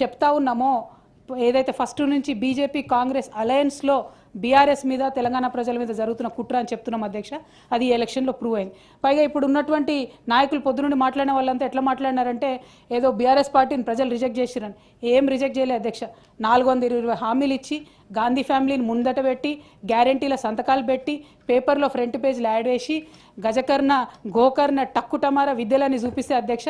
చెప్తా ఉన్నామో ఏదైతే ఫస్ట్ నుంచి బీజేపీ కాంగ్రెస్ అలయన్స్లో బీఆర్ఎస్ మీద తెలంగాణ ప్రజల మీద జరుగుతున్న కుట్ర అని చెప్తున్నాం అధ్యక్ష అది ఎలక్షన్లో ప్రూవ్ అయింది. పైగా ఇప్పుడు ఉన్నటువంటి నాయకులు పొద్దునుండి మాట్లాడిన వాళ్ళంతా ఎట్లా మాట్లాడినారంటే ఏదో బీఆర్ఎస్ పార్టీని ప్రజలు రిజెక్ట్ చేసిరని. ఏం రిజెక్ట్ చేయలేదు అధ్యక్ష నాలుగు వందల ఇరవై హామీలు ఇచ్చి గాంధీ ఫ్యామిలీని ముందట పెట్టి గ్యారంటీల సంతకాలు పెట్టి పేపర్లో ఫ్రంట్ పేజీలు యాడ్ వేసి గజకర్ణ గోకర్ణ టక్కుటమార విద్యలన్నీ విద్యలని చూపిస్తే అధ్యక్ష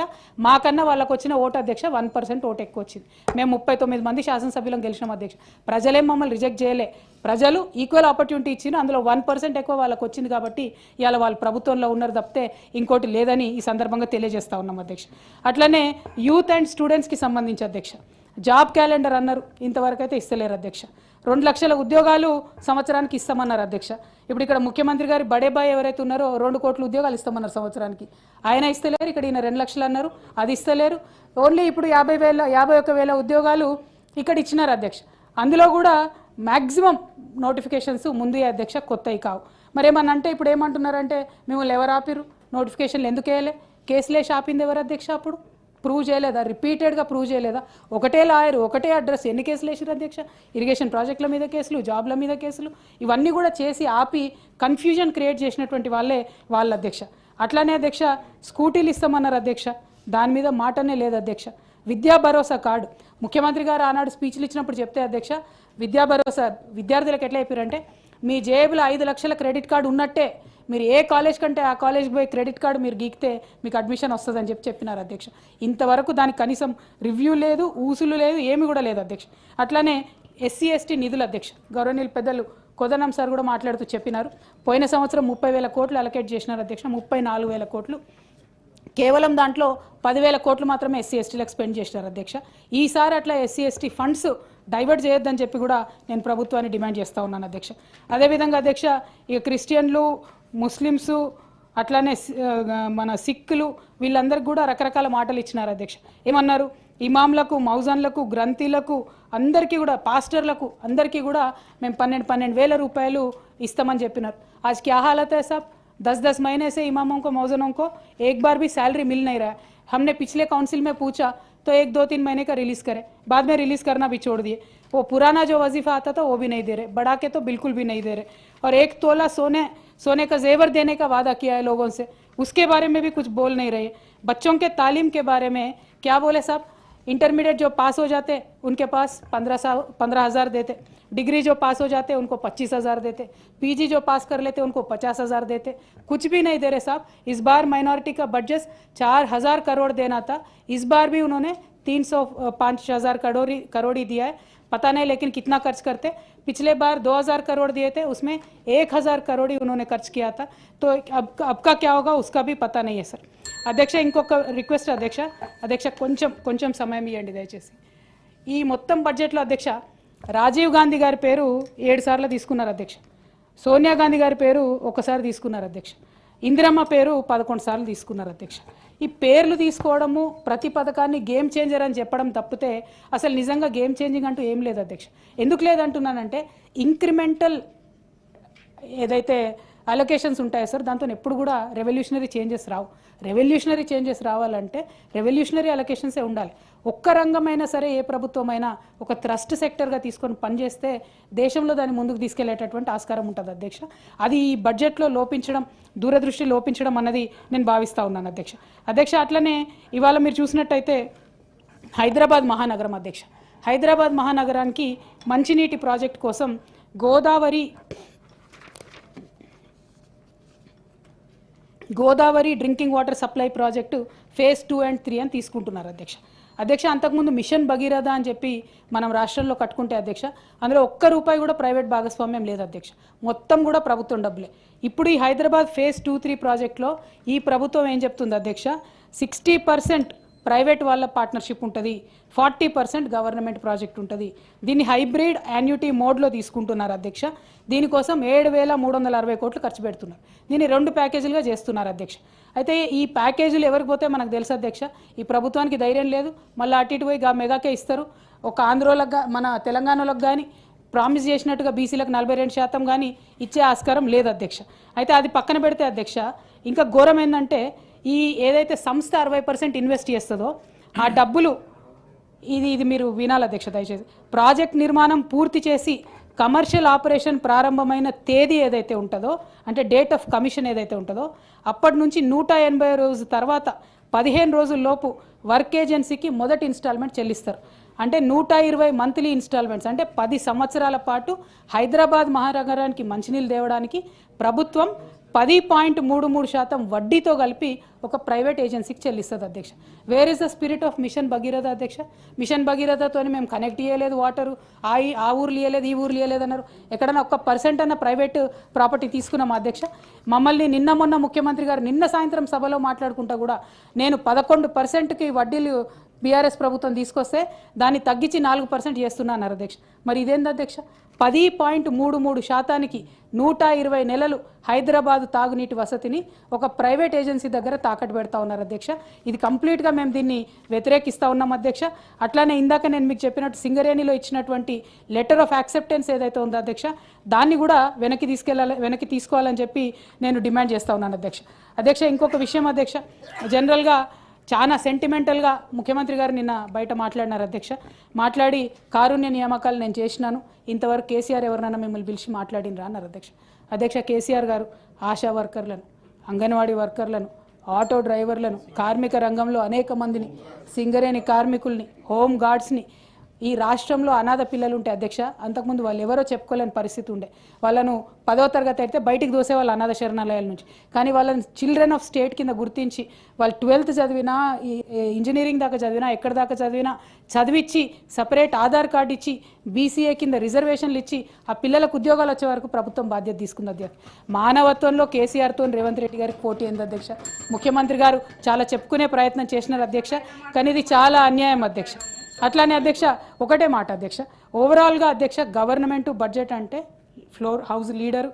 మాకన్నా వాళ్ళకు వచ్చిన ఓటు అధ్యక్ష వన్ పర్సెంట్ ఓటు ఎక్కువ వచ్చింది. మేము ముప్పై తొమ్మిది మంది శాసనసభ్యులం గెలిచినాం అధ్యక్ష. ప్రజలే మమ్మల్ని రిజెక్ట్ చేయలే. ప్రజలు ఈక్వల్ ఆపర్చునిటీ ఇచ్చిన అందులో వన్ పర్సెంట్ ఎక్కువ వాళ్ళకి వచ్చింది కాబట్టి ఇవాళ వాళ్ళు ప్రభుత్వంలో ఉన్నారు తప్పితే ఇంకోటి లేదని ఈ సందర్భంగా తెలియజేస్తా ఉన్నాం అధ్యక్ష. అట్లనే యూత్ అండ్ స్టూడెంట్స్కి సంబంధించి అధ్యక్ష జాబ్ క్యాలెండర్ అన్నారు ఇంతవరకు అయితే ఇస్తలేరు అధ్యక్ష. రెండు లక్షల ఉద్యోగాలు సంవత్సరానికి ఇస్తామన్నారు అధ్యక్ష. ఇప్పుడు ఇక్కడ ముఖ్యమంత్రి గారి బడే బాయ్ ఎవరైతే ఉన్నారో రెండు కోట్ల ఉద్యోగాలు ఇస్తామన్నారు సంవత్సరానికి. ఆయన ఇస్తలేరు ఇక్కడ ఈయన రెండు లక్షలు అన్నారు అది ఇస్తలేరు. ఓన్లీ ఇప్పుడు యాభై వేల యాభై ఒక్క వేల ఉద్యోగాలు ఇక్కడ ఇచ్చినారు అధ్యక్ష. అందులో కూడా మ్యాక్సిమం నోటిఫికేషన్స్ ముందు అధ్యక్ష కొత్తవి కావు. మరి ఏమన్నా అంటే ఇప్పుడు ఏమంటున్నారంటే మిమ్మల్ని ఎవరు ఆపిరు నోటిఫికేషన్లు ఎందుకు వేయలే? కేసులే ఆపింది ఎవరు అధ్యక్ష అప్పుడు? ప్రూవ్ చేయలేదా? రిపీటెడ్గా ప్రూవ్ చేయలేదా? ఒకటే లాయర్ ఒకటే అడ్రస్ ఎన్ని కేసులు వేసారు అధ్యక్ష? ఇరిగేషన్ ప్రాజెక్టుల మీద కేసులు జాబ్ల మీద కేసులు? ఇవన్నీ కూడా చేసి ఆపి కన్ఫ్యూజన్ క్రియేట్ చేసినటువంటి వాళ్ళే వాళ్ళ అధ్యక్ష. అట్లానే అధ్యక్ష స్కూటీలు ఇస్తామన్నారు అధ్యక్ష. దాని మీద మాటనే లేదు అధ్యక్ష. విద్యా భరోసా కార్డు. ముఖ్యమంత్రి గారు ఆనాడు స్పీచ్లు ఇచ్చినప్పుడు చెప్తే అధ్యక్ష విద్యా భరోసా విద్యార్థులకు ఎట్లా అయిపోయారంటే మీ జేబులో ఐదు లక్షల క్రెడిట్ కార్డు ఉన్నట్టే. మీరు ఏ కాలేజ్ కంటే ఆ కాలేజ్కి పోయి క్రెడిట్ కార్డు మీరు గీకితే మీకు అడ్మిషన్ వస్తుందని చెప్పి చెప్పినారు అధ్యక్ష. ఇంతవరకు దానికి కనీసం రివ్యూ లేదు ఊసులు లేదు ఏమి కూడా లేదు అధ్యక్ష. అట్లానే ఎస్సీ ఎస్టీ నిధులు అధ్యక్ష. గౌరవనీయులు పెద్దలు కొదనం సార్ కూడా మాట్లాడుతూ చెప్పినారు. పోయిన సంవత్సరం ముప్పై వేల కోట్లు అలకేట్ చేసినారు అధ్యక్ష ముప్పై నాలుగు వేల కోట్లు. కేవలం దాంట్లో పదివేల కోట్లు మాత్రమే ఎస్సీ ఎస్టీలకు స్పెండ్ చేసినారు అధ్యక్ష. ఈసారి అట్లా ఎస్సీ ఎస్టీ ఫండ్స్ డైవర్ట్ చేయొద్దని చెప్పి కూడా నేను ప్రభుత్వాన్ని డిమాండ్ చేస్తూ ఉన్నాను అధ్యక్ష అదేవిధంగా అధ్యక్ష ఇక క్రిస్టియన్లు ముస్లిమ్స్ అట్లానే సి- ఆ, మన సిక్కులు వీళ్ళందరికీ కూడా రకరకాల మాటలు ఇచ్చినారు అధ్యక్ష ఏమన్నారు ఇమాంలకు మౌజన్లకు గ్రంథీలకు అందరికీ కూడా పాస్టర్లకు అందరికీ కూడా మేము పన్నెండు పన్నెండు వేల రూపాయలు ఇస్తామని చెప్పినారు आज क्या हालत है साहब दस दस महीने से इमामों को मौजनों को एक बार भी सैलरी मिल नहीं रहा है हमने पिछले काउंसिल में पूछा तो एक दो तीन महीने का रिलीज़ करे। बाद में रिलीज़ करना भी छोड़ दिए। वो पुराना जो वजीफा आता था, वो भी नहीं दे रहे। बढ़ा के तो बिल्कुल भी नहीं दे रहे। और एक तोला सोने सोने का जेवर देने का वादा किया है लोगों से। उसके बारे में भी कुछ बोल नहीं रहे। बच्चों के तालीम के बारे में क्या बोले साहब? इंटरमीडिएट जो पास हो जाते, उनके पास पंद्रह सौ, पंद्रह हज़ार देते। डिग्री जो पास हो जाते, उनको पच्चीस हज़ार देते। पीजी जो पास कर लेते, उनको पचास हज़ार देते। कुछ भी नहीं दे रहे साहब। इस बार माइनॉरिटी का बजट चार हज़ार करोड़ देना था। इस बार भी उन्होंने तीन सौ पाँच हज़ार करोड़ी करोड़ी दिया है। पता नहीं लेकिन कितना खर्च करते। पिछले बार 2000 करोड़ दिए थे, उसमें 1000 करोड़ ही उन्होंने खर्च किया था। तो अब अब का क्या होगा, उसका भी पता नहीं है, सर। అధ్యక్ష ఇంకొక రిక్వెస్ట్ అధ్యక్ష. అధ్యక్ష కొంచెం కొంచెం సమయం ఇవ్వండి దయచేసి. ఈ మొత్తం బడ్జెట్లో అధ్యక్ష రాజీవ్ గాంధీ గారి పేరు ఏడు సార్లు తీసుకున్నారు అధ్యక్ష. సోనియా గాంధీ గారి పేరు ఒకసారి తీసుకున్నారు అధ్యక్ష. ఇందిరమ్మ పేరు పదకొండు సార్లు తీసుకున్నారు అధ్యక్ష. ఈ పేర్లు తీసుకోవడము ప్రతి పథకాన్ని గేమ్ చేంజర్ అని చెప్పడం తప్పితే అసలు నిజంగా గేమ్ చేంజింగ్ అంటూ ఏం లేదు అధ్యక్ష. ఎందుకు లేదంటున్నానంటే ఇంక్రిమెంటల్ ఏదైతే అలొకేషన్స్ ఉంటాయి సార్. దాంతో ఎప్పుడు కూడా రెవల్యూషనరీ చేంజెస్ రావు. రెవల్యూషనరీ చేంజెస్ రావాలంటే రెవల్యూషనరీ అలొకేషన్సే ఉండాలి. ఒక్క రంగమైనా సరే ఏ ప్రభుత్వమైనా ఒక ట్రస్ట్ సెక్టర్గా తీసుకొని పనిచేస్తే దేశంలో దాన్ని ముందుకు తీసుకెళ్ళేటటువంటి ఆస్కారం ఉంటుంది అధ్యక్ష. అది ఈ బడ్జెట్లో లోపించడం దూరదృష్టి లోపించడం అన్నది నేను భావిస్తూ ఉన్నాను అధ్యక్ష. అధ్యక్ష అట్లనే ఇవాళ మీరు చూసినట్టయితే హైదరాబాద్ మహానగరం అధ్యక్ష. హైదరాబాద్ మహానగరానికి మంచినీటి ప్రాజెక్ట్ కోసం Godavari Godavari drinking water supply project phase two and three అని తీసుకుంటున్నారు అధ్యక్ష. అధ్యక్ష అంతకుముందు మిషన్ భగీరథ అని చెప్పి మనం రాష్ట్రంలో కట్టుకుంటే అధ్యక్ష అందులో ఒక్క రూపాయి కూడా ప్రైవేట్ భాగస్వామ్యం లేదు అధ్యక్ష. మొత్తం కూడా ప్రభుత్వం డబ్బులే. ఇప్పుడు ఈ హైదరాబాద్ ఫేజ్ టూ త్రీ ప్రాజెక్ట్లో ఈ ప్రభుత్వం ఏం చెప్తుంది అధ్యక్ష? సిక్స్టీ పర్సెంట్ ప్రైవేట్ వాళ్ళ పార్ట్నర్షిప్ ఉంటుంది. ఫార్టీ పర్సెంట్ గవర్నమెంట్ ప్రాజెక్ట్ ఉంటుంది. దీన్ని హైబ్రిడ్ యాన్యుటీ మోడ్లో తీసుకుంటున్నారు అధ్యక్ష. దీనికోసం ఏడు వేల మూడు వందల అరవై కోట్లు ఖర్చు పెడుతున్నారు. దీన్ని రెండు ప్యాకేజీలుగా చేస్తున్నారు అధ్యక్ష. అయితే ఈ ప్యాకేజీలు ఎవరికి పోతే మనకు తెలుసు అధ్యక్ష. ఈ ప్రభుత్వానికి ధైర్యం లేదు. మళ్ళీ అటు ఇటు పోయి మెగాకే ఇస్తారు. ఒక ఆంధ్రోలకు మన తెలంగాణలోకి కానీ ప్రామిస్ చేసినట్టుగా బీసీలకు నలభై రెండు శాతం కానీ ఇచ్చే ఆస్కారం లేదు అధ్యక్ష. అయితే అది పక్కన పెడితే అధ్యక్ష ఇంకా ఘోరం ఏంటంటే ఈ ఏదైతే సంస్థ అరవై పర్సెంట్ ఇన్వెస్ట్ చేస్తుందో ఆ డబ్బులు ఇది ఇది మీరు వినాలి అధ్యక్ష దయచేసి. ప్రాజెక్ట్ నిర్మాణం పూర్తి చేసి కమర్షియల్ ఆపరేషన్ ప్రారంభమైన తేదీ ఏదైతే ఉంటుందో అంటే డేట్ ఆఫ్ కమిషన్ ఏదైతే ఉంటుందో అప్పటి నుంచి నూట ఎనభై రోజు తర్వాత పదిహేను రోజుల్లోపు వర్క్ ఏజెన్సీకి మొదటి ఇన్స్టాల్మెంట్ చెల్లిస్తారు. అంటే నూట ఇరవై మంత్లీ ఇన్స్టాల్మెంట్స్ అంటే పది సంవత్సరాల పాటు హైదరాబాద్ మహానగరానికి మంచినీళ్ళు తేవడానికి ప్రభుత్వం పది పాయింట్ మూడు మూడు శాతం వడ్డీతో కలిపి ఒక ప్రైవేట్ ఏజెన్సీకి చెల్లిస్తుంది అధ్యక్ష. Where is the spirit of mission Bhagiratha అధ్యక్ష? మిషన్ భగీరథతో మేము కనెక్ట్ చేయలేదు వాటరు ఆ ఈ- ఆ ఊర్లు ఇవ్వలేదు ఈ ఊర్లు ఇవ్వలేదు అన్నారు ఎక్కడైనా ఒక్క పర్సెంట్ అన్న ప్రైవేట్ ప్రాపర్టీ తీసుకున్నాం అధ్యక్ష. మమ్మల్ని నిన్న మొన్న ముఖ్యమంత్రి గారు నిన్న సాయంత్రం సభలో మాట్లాడుకుంటా కూడా నేను పదకొండు పర్సెంట్కి వడ్డీలు బీఆర్ఎస్ ప్రభుత్వం తీసుకొస్తే దాన్ని తగ్గించి నాలుగు పర్సెంట్ చేస్తున్నా అధ్యక్ష. మరి ఇదేంది అధ్యక్ష? పది పాయింట్ మూడు మూడు శాతానికి నూట ఇరవై నెలలు హైదరాబాద్ తాగునీటి వసతిని ఒక ప్రైవేట్ ఏజెన్సీ దగ్గర తాకట్టు పెడతా ఉన్నారు అధ్యక్ష. ఇది కంప్లీట్గా మేము దీన్ని వ్యతిరేకిస్తూ ఉన్నాం అధ్యక్ష. అట్లానే ఇందాక నేను మీకు చెప్పినట్టు సింగరేణిలో ఇచ్చినటువంటి లెటర్ ఆఫ్ యాక్సెప్టెన్స్ ఏదైతే ఉందో అధ్యక్ష దాన్ని కూడా వెనక్కి తీసుకెళ్ళాలి వెనక్కి తీసుకోవాలని చెప్పి నేను డిమాండ్ చేస్తా ఉన్నాను అధ్యక్ష. అధ్యక్ష ఇంకొక విషయం అధ్యక్ష. జనరల్గా చాలా సెంటిమెంటల్గా ముఖ్యమంత్రి గారు నిన్న బయట మాట్లాడినారు అధ్యక్ష. మాట్లాడి కారుణ్య నియామకాలు నేను చేసినాను. ఇంతవరకు కేసీఆర్ ఎవరినైనా మిమ్మల్ని పిలిచి మాట్లాడినరా అన్నారు అధ్యక్ష. అధ్యక్ష కేసీఆర్ గారు ఆశా వర్కర్లను అంగన్వాడీ వర్కర్లను ఆటో డ్రైవర్లను కార్మిక రంగంలో అనేక మందిని సింగరేణి కార్మికుల్ని హోమ్ గార్డ్స్ని ఈ రాష్ట్రంలో అనాథ పిల్లలు ఉంటే అధ్యక్ష అంతకుముందు వాళ్ళు ఎవరో చెప్పుకోలేని పరిస్థితి ఉండే. వాళ్ళను పదో తరగతి అయితే బయటికి దోసే వాళ్ళు అనాథ శరణాలయాల నుంచి. కానీ వాళ్ళని చిల్డ్రన్ ఆఫ్ స్టేట్ కింద గుర్తించి వాళ్ళు ట్వెల్త్ చదివినా ఇంజనీరింగ్ దాకా చదివినా ఎక్కడ దాకా చదివినా చదివిచ్చి సపరేట్ ఆధార్ కార్డు ఇచ్చి బీసీఏ కింద రిజర్వేషన్లు ఇచ్చి ఆ పిల్లలకు ఉద్యోగాలు వచ్చే వరకు ప్రభుత్వం బాధ్యత తీసుకుంది అధ్యక్ష. మానవత్వంలో కేసీఆర్తో రేవంత్ రెడ్డి గారికి పోటీ అయింది అధ్యక్ష? ముఖ్యమంత్రి గారు చాలా చెప్పుకునే ప్రయత్నం చేసినారు అధ్యక్ష కానీ ఇది చాలా అన్యాయం అధ్యక్ష. అట్లానే అధ్యక్ష ఒకటే మాట అధ్యక్ష. ఓవరాల్గా అధ్యక్ష గవర్నమెంట్ బడ్జెట్ అంటే floor house leader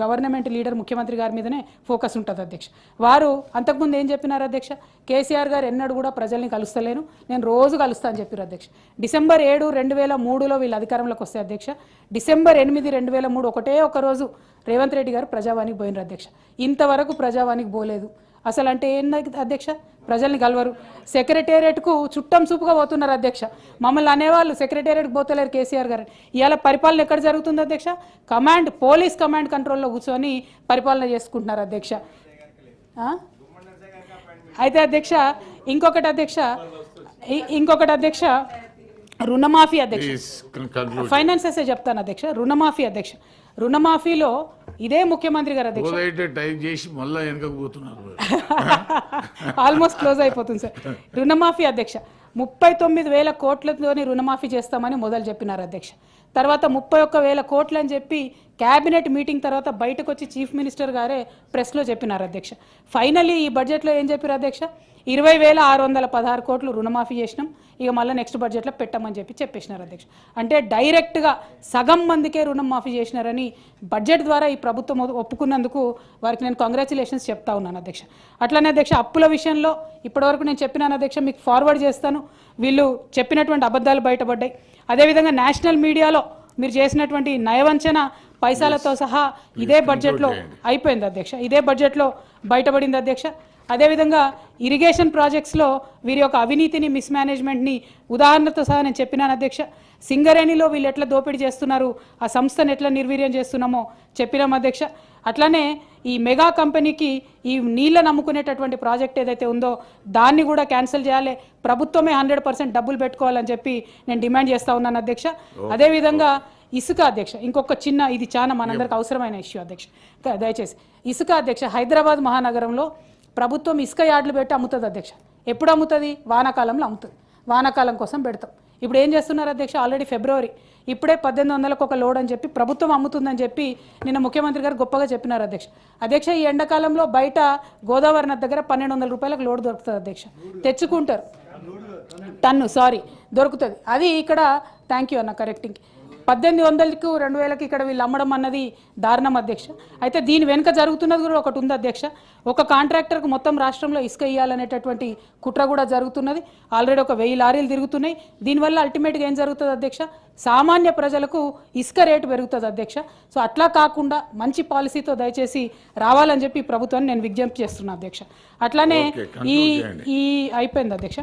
government leader ముఖ్యమంత్రి గారి మీదనే ఫోకస్ ఉంటుంది అధ్యక్ష. వారు అంతకుముందు ఏం చెప్పినారు అధ్యక్ష? కేసీఆర్ గారు ఎన్నడూ కూడా ప్రజల్ని కలుస్తలేను. నేను రోజు కలుస్తా అని చెప్పారు అధ్యక్ష. డిసెంబర్ ఏడు రెండు వేల మూడులో వీళ్ళు అధికారంలోకి వస్తే అధ్యక్ష డిసెంబర్ ఎనిమిది రెండు వేల మూడు ఒకటే ఒక రోజు రేవంత్ రెడ్డి గారు ప్రజావానికి పోయినారు అధ్యక్ష. ఇంతవరకు ప్రజావానికి పోలేదు. అసలు అంటే ఏంది అధ్యక్ష? ప్రజల్ని కలవరు. సెక్రటేరియట్కు చుట్టం చూపుగా పోతున్నారు అధ్యక్ష. మమ్మల్ని అనేవాళ్ళు సెక్రటేరియట్కి పోతలేరు కేసీఆర్ గారు. ఇవాళ పరిపాలన ఎక్కడ జరుగుతుంది అధ్యక్ష? కమాండ్ పోలీస్ కమాండ్ కంట్రోల్లో కూర్చొని పరిపాలన చేసుకుంటున్నారు అధ్యక్ష. ఆ? అయితే అధ్యక్ష ఇంకొకటి అధ్యక్ష ఇంకొకటి అధ్యక్ష రుణమాఫీ అధ్యక్ష. ఫైనాన్సెస్ చెప్తాను అధ్యక్ష? రుణమాఫీ అధ్యక్ష. రుణమాఫీలో ఇదే ముఖ్యమంత్రి గారు అధ్యక్ష. టైప్ చేసి మళ్ళీ ఆల్మోస్ట్ క్లోజ్ అయిపోతుంది సార్. రుణమాఫీ అధ్యక్ష. ముప్పై తొమ్మిది వేల కోట్లతోని రుణమాఫీ చేస్తామని మొదలు చెప్పినారు అధ్యక్ష. తర్వాత ముప్పై ఒక్క వేల కోట్లు అని చెప్పి క్యాబినెట్ మీటింగ్ తర్వాత బయటకు వచ్చి చీఫ్ మినిస్టర్ గారే ప్రెస్లో చెప్పినారు అధ్యక్ష. ఫైనల్లీ ఈ బడ్జెట్లో ఏం చెప్పారు అధ్యక్ష? ఇరవై వేల ఆరు వందల పదహారు కోట్లు రుణమాఫీ చేసినాం ఇక మళ్ళీ నెక్స్ట్ బడ్జెట్లో పెట్టమని చెప్పి చెప్పేసినారు అధ్యక్ష. అంటే డైరెక్ట్గా సగం మందికే రుణం మాఫీ చేసినారని బడ్జెట్ ద్వారా ఈ ప్రభుత్వం ఒప్పుకున్నందుకు వారికి నేను కంగ్రాచులేషన్స్ చెప్తా ఉన్నాను అధ్యక్ష. అట్లనే అధ్యక్ష అప్పుల విషయంలో ఇప్పటివరకు నేను చెప్పినాను అధ్యక్ష మీకు ఫార్వర్డ్ చేస్తాను. వీళ్ళు చెప్పినటువంటి అబద్ధాలు బయటపడ్డాయి. అదేవిధంగా నేషనల్ మీడియాలో మీరు చేసినటువంటి నయవంచన పైసలతో సహా ఇదే బడ్జెట్లో అయిపోయింది అధ్యక్ష. ఇదే బడ్జెట్లో బయటపడింది అధ్యక్ష. అదేవిధంగా ఇరిగేషన్ ప్రాజెక్ట్స్లో వీరి యొక్క అవినీతిని మిస్మేనేజ్మెంట్ని ఉదాహరణతో సహా నేను చెప్పినాను అధ్యక్ష. సింగరేణిలో వీళ్ళు ఎట్లా దోపిడీ చేస్తున్నారు? ఆ సంస్థను ఎట్లా నిర్వీర్యం చేస్తున్నామో చెప్పినాం అధ్యక్ష. అట్లానే ఈ మెగా కంపెనీకి ఈ నీళ్ళ నమ్ముకునేటటువంటి ప్రాజెక్ట్ ఏదైతే ఉందో దాన్ని కూడా క్యాన్సిల్ చేయాలి. ప్రభుత్వమే హండ్రెడ్ పర్సెంట్ డబ్బులు పెట్టుకోవాలని చెప్పి నేను డిమాండ్ చేస్తా ఉన్నాను అధ్యక్ష. అదేవిధంగా ఇసుక అధ్యక్ష ఇంకొక చిన్న ఇది చాలా మనందరికి అవసరమైన ఇష్యూ అధ్యక్ష. దయచేసి. ఇసుక అధ్యక్ష హైదరాబాద్ మహానగరంలో ప్రభుత్వం ఇసుక యార్డులు పెట్టి అమ్ముతుంది అధ్యక్ష. ఎప్పుడు అమ్ముతుంది? వానాకాలంలో అమ్ముతుంది. వానాకాలం కోసం పెడతాం. ఇప్పుడు ఏం చేస్తున్నారు అధ్యక్ష? ఆల్రెడీ ఫిబ్రవరి ఇప్పుడే పద్దెనిమిది వందలకు ఒక లోడ్ అని చెప్పి ప్రభుత్వం అమ్ముతుందని చెప్పి నిన్న ముఖ్యమంత్రి గారు గొప్పగా చెప్పినారు అధ్యక్ష. అధ్యక్ష ఈ ఎండాకాలంలో బయట గోదావరి నది దగ్గర పన్నెండు వందల రూపాయలకు లోడ్ దొరుకుతుంది అధ్యక్ష. తెచ్చుకుంటారు. టన్ను సారీ దొరుకుతుంది. అది ఇక్కడ థ్యాంక్ యూ అన్న కరెక్టింగ్ పద్దెనిమిది వందలకు రెండు వేలకి ఇక్కడ వీళ్ళు అమ్మడం అన్నది దారుణం అధ్యక్ష. అయితే దీని వెనుక జరుగుతున్నది కూడా ఒకటి ఉంది అధ్యక్ష. ఒక కాంట్రాక్టర్కు మొత్తం రాష్ట్రంలో ఇసుక ఇవ్వాలనేటటువంటి కుట్ర కూడా జరుగుతున్నది. ఆల్రెడీ ఒక వెయ్యి లారీలు తిరుగుతున్నాయి. దీనివల్ల అల్టిమేట్గా ఏం జరుగుతుంది అధ్యక్ష? సామాన్య ప్రజలకు ఇసుక రేటు పెరుగుతుంది అధ్యక్ష. సో అట్లా కాకుండా మంచి పాలసీతో దయచేసి రావాలని చెప్పి ప్రభుత్వాన్ని నేను విజ్ఞప్తి చేస్తున్నా అధ్యక్ష. అట్లానే ఈ. ఈ అయిపోయింది అధ్యక్ష.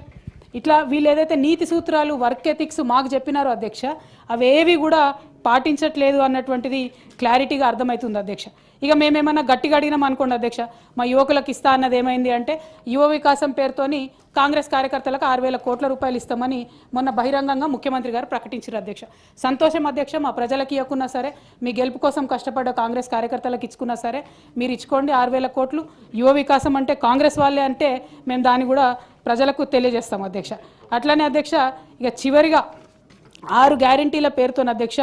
ఇట్లా వీళ్ళు ఏదైతే నీతి సూత్రాలు వర్క్ ఎథిక్స్ మాకు చెప్పినారో అధ్యక్ష అవేవి కూడా పాటించట్లేదు అన్నటువంటిది క్లారిటీగా అర్థమవుతుంది అధ్యక్ష. ఇక మేమేమన్నా గట్టిగా అడిగినాం అనుకోండి అధ్యక్ష మా యువకులకు ఇస్తా అన్నది ఏమైంది అంటే యువ వికాసం పేరుతోని కాంగ్రెస్ కార్యకర్తలకు ఆరు వేల కోట్ల రూపాయలు ఇస్తామని మొన్న బహిరంగంగా ముఖ్యమంత్రి గారు ప్రకటించారు అధ్యక్ష. సంతోషం అధ్యక్ష మా ప్రజలకు ఇవ్వకున్నా సరే మీ గెలుపు కోసం కష్టపడ్డ కాంగ్రెస్ కార్యకర్తలకు ఇచ్చుకున్నా సరే మీరు ఇచ్చుకోండి ఆరు వేల కోట్లు. యువ వికాసం అంటే కాంగ్రెస్ వాళ్ళే అంటే మేము దాన్ని కూడా ప్రజలకు తెలియజేస్తాం అధ్యక్ష. అట్లనే అధ్యక్ష ఇక చివరిగా ఆరు గ్యారంటీల పేరుతో అధ్యక్ష.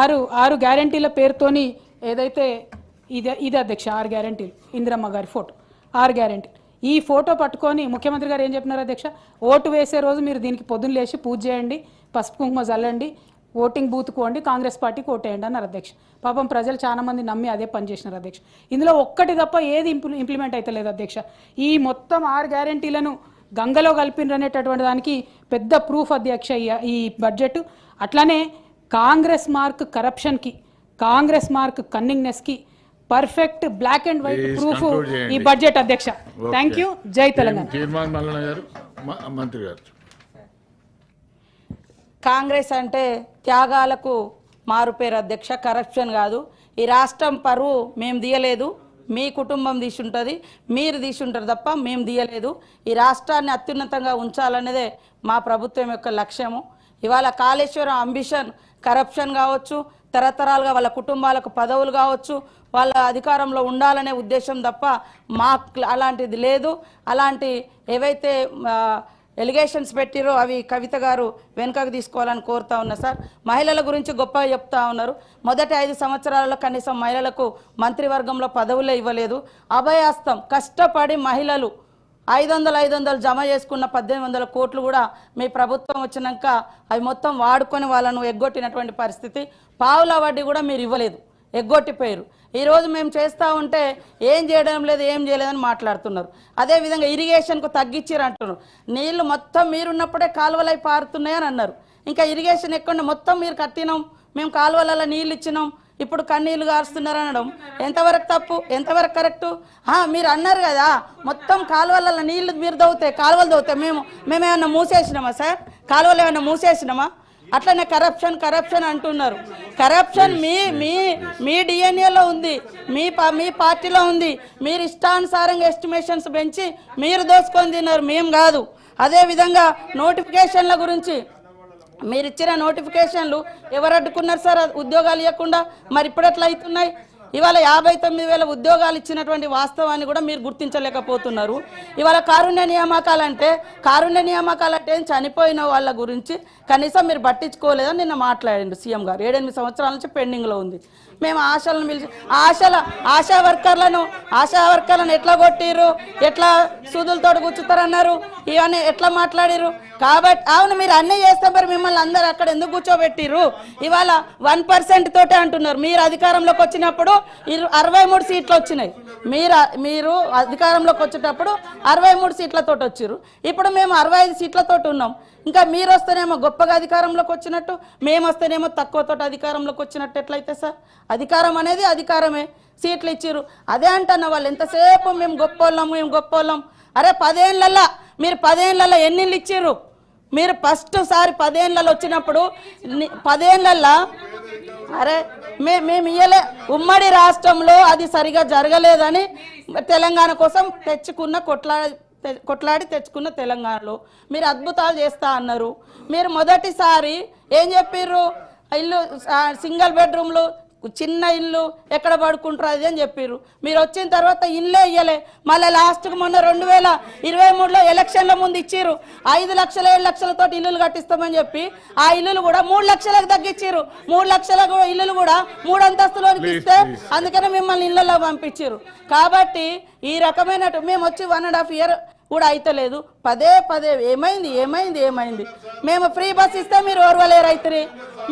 ఆరు ఆరు గ్యారంటీల పేరుతోని ఏదైతే ఇదే ఇదే అధ్యక్ష ఆరు గ్యారంటీలు ఇందిరమ్మ గారి ఫోటో ఆరు గ్యారంటీ ఈ ఫోటో పట్టుకొని ముఖ్యమంత్రి గారు ఏం చెప్పినారు అధ్యక్ష? ఓటు వేసే రోజు మీరు దీనికి పొద్దున్న లేచి పూజ చేయండి పసుపు కుంకుమ చల్లండి ఓటింగ్ బూత్ కోండి కాంగ్రెస్ పార్టీకి ఓటేయండి అన్నారు అధ్యక్ష. పాపం ప్రజలు చాలామంది నమ్మి అదే పనిచేసినారు అధ్యక్ష. ఇందులో ఒక్కటి తప్ప ఏది ఇంప్లి ఇంప్లిమెంట్ లేదు అధ్యక్ష. ఈ మొత్తం ఆరు గ్యారంటీలను గంగలో కలిపినరు అనేటటువంటి దానికి పెద్ద ప్రూఫ్ అధ్యక్ష ఈ- బడ్జెట్ అట్లానే కాంగ్రెస్ మార్క్ కరప్షన్కి Congress mark కన్నింగ్నెస్కి perfect black and white proof ఈ. బడ్జెట్ అధ్యక్ష. థ్యాంక్ యూ జై తెలంగాణ మంత్రి గారు. కాంగ్రెస్ అంటే త్యాగాలకు మారుపేరు అధ్యక్ష కరప్షన్ కాదు. ఈ రాష్ట్రం పరువు మేము తీయలేదు. మీ కుటుంబం తీసుంటుంది మీరు తీసుంటారు తప్ప మేము తీయలేదు. ఈ రాష్ట్రాన్ని అత్యున్నతంగా ఉంచాలనేదే మా ప్రభుత్వం యొక్క లక్ష్యము. ఇవాళ కాళేశ్వరం అంబిషన్ కరప్షన్ కావచ్చు తరతరాలుగా వాళ్ళ కుటుంబాలకు పదవులు కావచ్చు వాళ్ళ అధికారంలో ఉండాలనే ఉద్దేశం తప్ప మా అలాంటిది లేదు. అలాంటి ఏవైతే ఎలిగేషన్స్ పెట్టిరో అవి కవిత గారు వెనుకకు తీసుకోవాలని కోరుతా ఉన్నా సార్. మహిళల గురించి గొప్పగా చెప్తా ఉన్నారు. మొదటి ఐదు సంవత్సరాలలో కనీసం మహిళలకు మంత్రివర్గంలో పదవులే ఇవ్వలేదు. అభయాస్తం కష్టపడి మహిళలు ఐదు వందలు ఐదు వందలు జమ చేసుకున్న పద్దెనిమిది వందల కోట్లు కూడా మీ ప్రభుత్వం వచ్చినాక అవి మొత్తం వాడుకొని వాళ్ళను ఎగ్గొట్టినటువంటి పరిస్థితి. పావుల వడ్డీ కూడా మీరు ఇవ్వలేదు. ఎగ్గొట్టిపోయారు. ఈరోజు మేము చేస్తూ ఉంటే ఏం చేయడం లేదు ఏం చేయలేదని మాట్లాడుతున్నారు. అదేవిధంగా ఇరిగేషన్కు తగ్గించారు అంటున్నారు. నీళ్ళు మొత్తం మీరున్నప్పుడే కాలువలై పారుతున్నాయని అన్నారు. ఇంకా ఇరిగేషన్ ఎక్కడ మొత్తం మీరు కట్టినాం మేము కాలువలలో నీళ్ళు ఇచ్చినాం ఇప్పుడు కన్నీళ్ళు గారుస్తున్నారు అనడం. ఎంతవరకు తప్పు? ఎంతవరకు కరెక్టు? మీరు అన్నారు కదా మొత్తం కాలువలలో నీళ్ళు మీరు దవ్వుతాయి కాలువలు దవ్వుతాయి మేము మేమేమన్నా మూసేసినామా సార్? కాలువలు ఏమన్నా మూసేసినామా? అట్లనే కరప్షన్ కరప్షన్ అంటున్నారు. కరప్షన్ మీ మీ మీ డిఎన్ఏలో ఉంది. మీ మీ పార్టీలో ఉంది. మీరు ఇష్టానుసారంగా ఎస్టిమేషన్స్ పెంచి మీరు దోసుకొని తిన్నారు. మేము కాదు. అదేవిధంగా నోటిఫికేషన్ల గురించి మీరు ఇచ్చిన నోటిఫికేషన్లు ఎవరు అడ్డుకున్నారు సార్? అది ఉద్యోగాలు ఇవ్వకుండా? మరి ఇప్పుడు ఎట్లా అవుతున్నాయి? ఇవాళ యాభై తొమ్మిది వేల ఉద్యోగాలు ఇచ్చినటువంటి వాస్తవాన్ని కూడా మీరు గుర్తించలేకపోతున్నారు. ఇవాళ కారుణ్య నియామకాలు అంటే కారుణ్య నియామకాలు అంటే చనిపోయిన వాళ్ళ గురించి కనీసం మీరు పట్టించుకోలేదని నిన్న మాట్లాడండి సీఎం గారు. ఏడెనిమిది సంవత్సరాల నుంచి పెండింగ్లో ఉంది. మేము ఆశలను పిలిచి ఆశల ఆశా వర్కర్లను ఆశా వర్కర్లను ఎట్లా కొట్టిర్రు? ఎట్లా సూదులతో కూర్చుతారన్నారు? ఇవన్నీ ఎట్లా మాట్లాడిర్రు? కాబట్టి అవును మీరు అన్నీ చేస్తే మరి మిమ్మల్ని అందరు అక్కడ ఎందుకు కూర్చోబెట్టిర్రు? ఇవాళ వన్ పర్సెంట్ తోటే అంటున్నారు. మీరు అధికారంలోకి వచ్చినప్పుడు ఇరు- అరవై మూడు సీట్లు వచ్చినాయి. మీరు మీరు అధికారంలోకి వచ్చేటప్పుడు అరవై మూడు సీట్లతోటి వచ్చారు ఇప్పుడు మేము అరవై ఐదు సీట్లతోటి ఉన్నాం. ఇంకా మీరు వస్తేనేమో గొప్పగా అధికారంలోకి వచ్చినట్టు మేము వస్తేనేమో తక్కువతోటి అధికారంలోకి వచ్చినట్టు ఎట్లయితే సార్? అధికారం అనేది అధికారమే. సీట్లు ఇచ్చారు అదే అంటున్న వాళ్ళు ఎంతసేపు మేము గొప్పోళ్ళం మేము గొప్పోళ్ళం? అరే పదేళ్ళల్లా మీరు పదేళ్ళల్లో ఎన్నిళ్ళు ఇచ్చారు మీరు ఫస్ట్ సారి పదేళ్ళలో వచ్చినప్పుడు ని- పదేళ్ళల్లా అరే మే మేము ఇయ్యలే. ఉమ్మడి రాష్ట్రంలో అది సరిగా జరగలేదని తెలంగాణ కోసం తెచ్చుకున్న కొట్లా కొట్లాడి తెచ్చుకున్న తెలంగాణలో. మీరు అద్భుతాలు చేస్తా అన్నారు. మీరు మొదటిసారి ఏం చెప్పిర్రు? ఇల్లు సింగిల్ బెడ్రూమ్లు చిన్న ఇల్లు ఎక్కడ పడుకుంటారు అది అని చెప్పిర్రు. మీరు వచ్చిన తర్వాత ఇల్లే ఇయ్యలే. మళ్ళీ లాస్ట్కి మొన్న రెండు వేల ఇరవై మూడులో ఎలక్షన్ల ముందు ఇచ్చిర్రు. ఐదు లక్షల ఏడు లక్షలతో ఇల్లులు కట్టిస్తామని చెప్పి ఆ ఇల్లులు కూడా మూడు లక్షలకు తగ్గించారు మూడు లక్షల ఇల్లులు కూడా మూడు అంతస్తులోనికి ఇస్తే అందుకనే మిమ్మల్ని ఇళ్ళలో పంపించారు కాబట్టి ఈ రకమైన మేము వచ్చి వన్ అండ్ హాఫ్ ఇయర్ కూడా అయితలేదు. పదే పదే ఏమైంది ఏమైంది ఏమైంది? మేము ఫ్రీ బస్ ఇస్తే మీరు ఓర్వలేరైతురి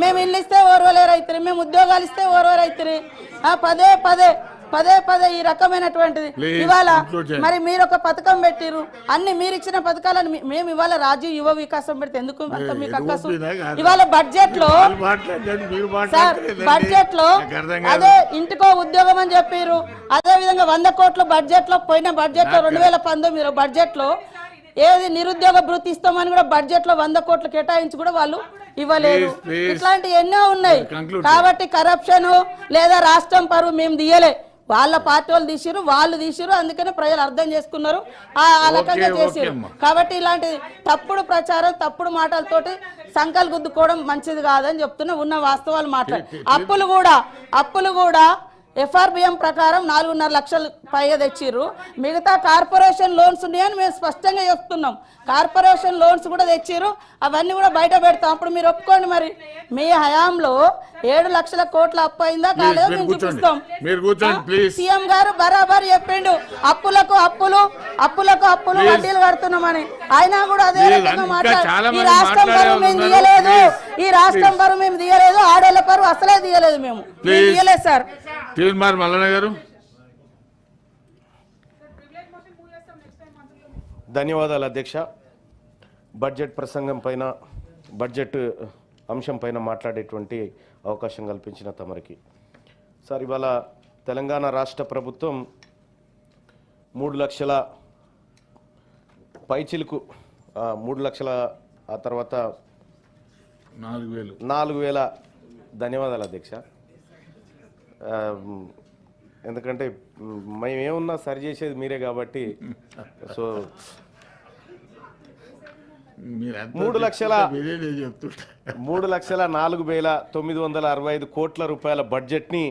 మేము ఇల్లు ఇస్తే ఓర్వలేరైతురి మేము ఉద్యోగాలు ఇస్తే ఓర్వలేరు పదే పదే పదే పదే ఈ రకమైనటువంటిది ఇవాళ. మరి మీరు ఒక పథకం పెట్టిరు అన్ని మీరు ఇచ్చిన పథకాలను మేము ఇవాళ రాజీవ్ యువ వికాసం పెడితే ఎందుకు అంత మీకు అక్కసు. ఇవాళ బడ్జెట్లో సార్. బడ్జెట్లో. అదే ఇంటికో ఉద్యోగం అని చెప్పారు అదే విధంగా వంద కోట్ల బడ్జెట్లో పోయిన బడ్జెట్లో రెండు వేల పంతొమ్మిది బడ్జెట్లో ఏది నిరుద్యోగ భృతి ఇస్తామని కూడా బడ్జెట్లో వంద కోట్లు కేటాయించి కూడా వాళ్ళు ఇవ్వలేదు. ఇట్లాంటి ఎన్నో ఉన్నాయి కాబట్టి కరప్షన్ లేదా రాష్ట్రం పరువు మేము తీయలే వాళ్ళ పార్టీ వాళ్ళు తీసిరు వాళ్ళు తీసిరు అందుకనే ప్రజలు అర్థం చేసుకున్నారు. ఆ రకంగా చేసిరు. కాబట్టి ఇలాంటి తప్పుడు ప్రచారం తప్పుడు మాటలతోటి సంకల్ గుద్దుకోవడం మంచిది కాదని చెప్తున్నా ఉన్న వాస్తవాలు మాట్లాడు. అప్పులు కూడా అప్పులు కూడా ఎఫ్ఆర్బిఎం ప్రకారం నాలుగున్నర లక్షలు పైగా తెచ్చిర్రు. మిగతా కార్పొరేషన్ లోన్స్ ఉన్నాయని మేము స్పష్టంగా చెప్తున్నాం. కార్పొరేషన్ లోన్స్ కూడా తెచ్చిర్రు. అవన్నీ కూడా బయట పెడతాం. అప్పుడు మీరు ఒప్పుకోండి మరి. మీ హయాంలో ఏడు లక్షల కోట్ల అప్పు అయిందా కాలేదో మేము. చూపిస్తాం. సీఎం గారు బరాబర్ చెప్పిండు. అప్పులకు అప్పులు అప్పులకు అప్పులు. వడ్డీలు కడుతున్నామని. అయినా కూడా అదే రకంగా ఇంకా మాట్లాడు చాలా ఈ రాష్ట్రం పరువు మేము. తీయలేదు. ఈ రాష్ట్రం పరువు మేము తీయలేదు. ఆడోళ్ళ పరువు అసలే తీయలేదు మేము. తీయలేదు సార్. తీర్మార్ మల్లన్న గారు ధన్యవాదాలు అధ్యక్ష. బడ్జెట్ ప్రసంగం పైన బడ్జెట్ అంశం పైన మాట్లాడేటువంటి అవకాశం కల్పించిన తమరికి. సార్ ఇవాళ తెలంగాణ రాష్ట్ర ప్రభుత్వం మూడు లక్షల పైచిలుకు మూడు లక్షల ఆ తర్వాత నాలుగు వేలు. నాలుగు వేల ధన్యవాదాలు అధ్యక్ష. ఎందుకంటే మ్, మేము ఏమున్నా సరి చేసేది మీరే కాబట్టి. సో మూడు లక్షల- మూడు లక్షల నాలుగు వేల తొమ్మిది వందల అరవై ఐదు కోట్ల రూపాయల బడ్జెట్ని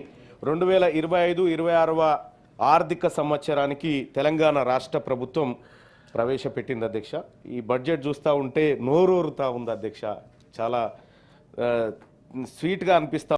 రెండు వేల ఇరవై ఐదు ఇరవై ఆరవ ఆర్థిక సంవత్సరానికి తెలంగాణ రాష్ట్ర ప్రభుత్వం ప్రవేశపెట్టింది అధ్యక్ష. ఈ బడ్జెట్ చూస్తూ ఉంటే నోరూరుతా ఉంది అధ్యక్ష. చాలా స్వీట్గా అనిపిస్తా